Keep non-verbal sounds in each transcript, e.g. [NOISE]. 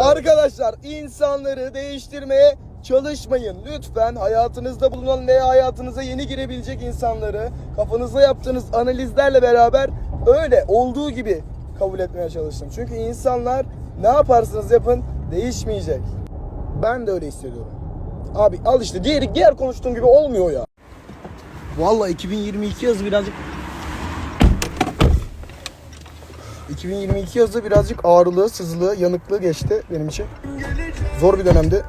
Arkadaşlar insanları değiştirmeye çalışmayın. Lütfen hayatınızda bulunan veya hayatınıza yeni girebilecek insanları kafanızda yaptığınız analizlerle beraber öyle olduğu gibi kabul etmeye çalışın. Çünkü insanlar ne yaparsanız yapın değişmeyecek. Ben de öyle hissediyorum. Abi al işte diğer, diğer konuştuğum gibi olmuyor ya. Vallahi 2022 yazı birazcık 2022 yazı birazcık ağrılı, sızlı, yanıklı geçti benim için. Zor bir dönemdi.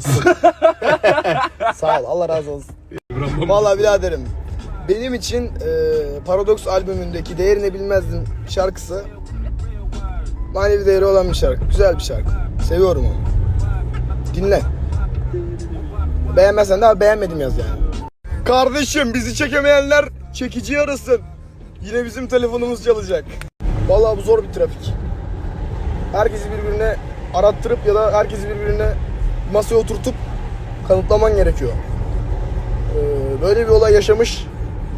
[LAUGHS] Sağ ol, Allah razı olsun. Vallahi biraderim, benim için e, Paradox albümündeki Değerini Bilmezdin şarkısı manevi değeri olan bir şarkı. Güzel bir şarkı. Seviyorum onu. Dinle. Beğenmezsen de abi beğenmedim yaz yani. Kardeşim bizi çekemeyenler çekici arasın. Yine bizim telefonumuz çalacak. Vallahi bu zor bir trafik. Herkesi birbirine arattırıp ya da herkesi birbirine masaya oturtup kanıtlaman gerekiyor. Ee, böyle bir olay yaşamış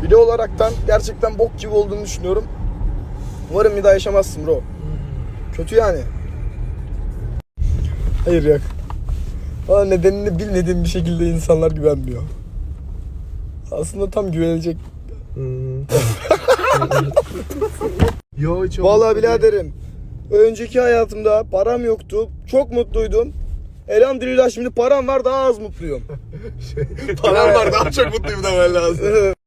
biri olaraktan gerçekten bok gibi olduğunu düşünüyorum. Umarım bir daha yaşamazsın bro. Kötü yani. Hayır yok. Valla nedenini bilmediğim bir şekilde insanlar güvenmiyor. Aslında tam güvenilecek. Yo çok. Vallahi biraderim. Önceki hayatımda param yoktu. Çok mutluydum. Elhamdülillah şimdi param var daha az mutluyum. [LAUGHS] Param var [LAUGHS] daha çok mutluyum demen lazım.